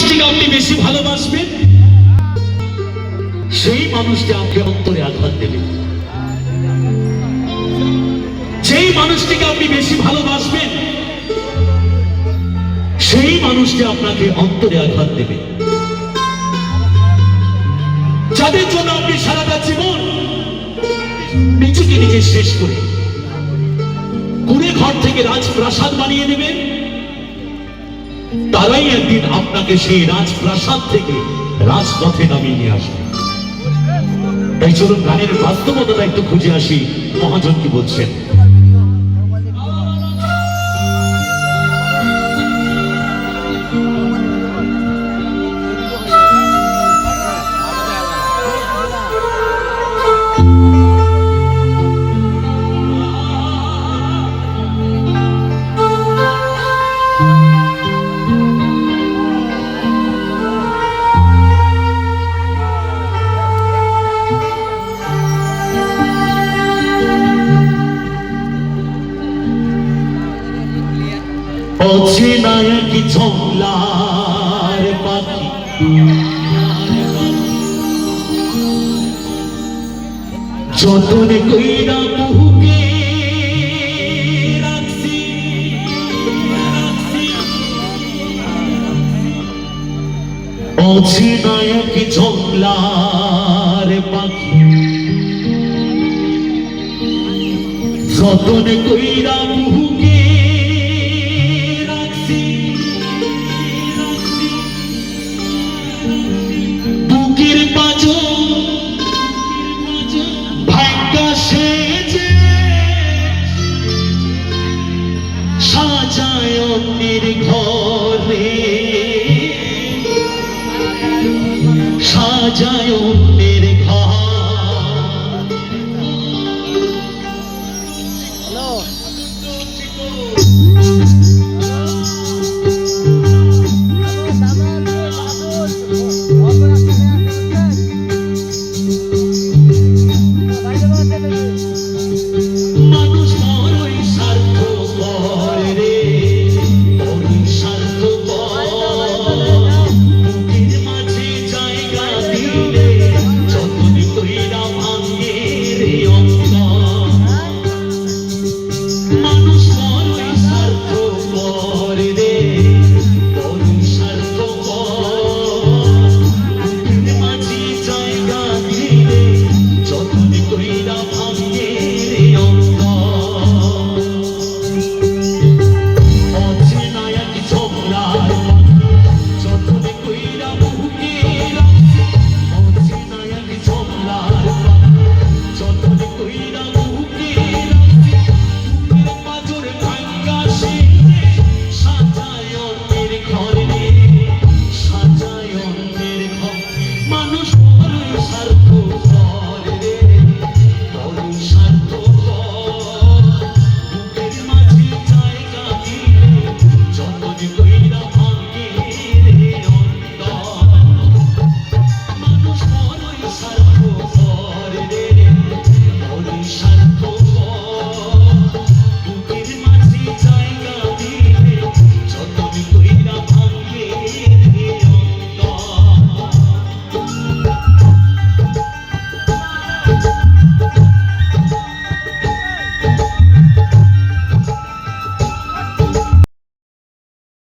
মানুষটিকে আপনি বেশি ভালোবাসবেন? সেই মানুষটি আপনাকে অন্তরে আঘাত দেবে যেই মানুষটিকে আপনি বেশি ভালোবাসবেন, সেই মানুষটি আপনাকে অন্তরে আঘাত দেবে। যাদের জন্য আপনি সারাটা জীবন নিজেকে নিজে শেষ করে, কুড়ে ঘর থেকে রাজপ্রাসাদ বানিয়ে নেবেন তারাই একদিন আপনাকে সেই রাজপ্রাসাদ থেকে রাজপথে নামিয়ে নিয়ে আসবে। তাই চলুন গানের বাস্তবতাটা একটু খুঁজে আসি, মহাজন কি বলছেন? অচেনা এক ঝংলার পাখি। যতনে কইরা বহুকে অচেনা এক ঝংলার পাখি। যতনে কইরা বহুকে ঘরে সাজায়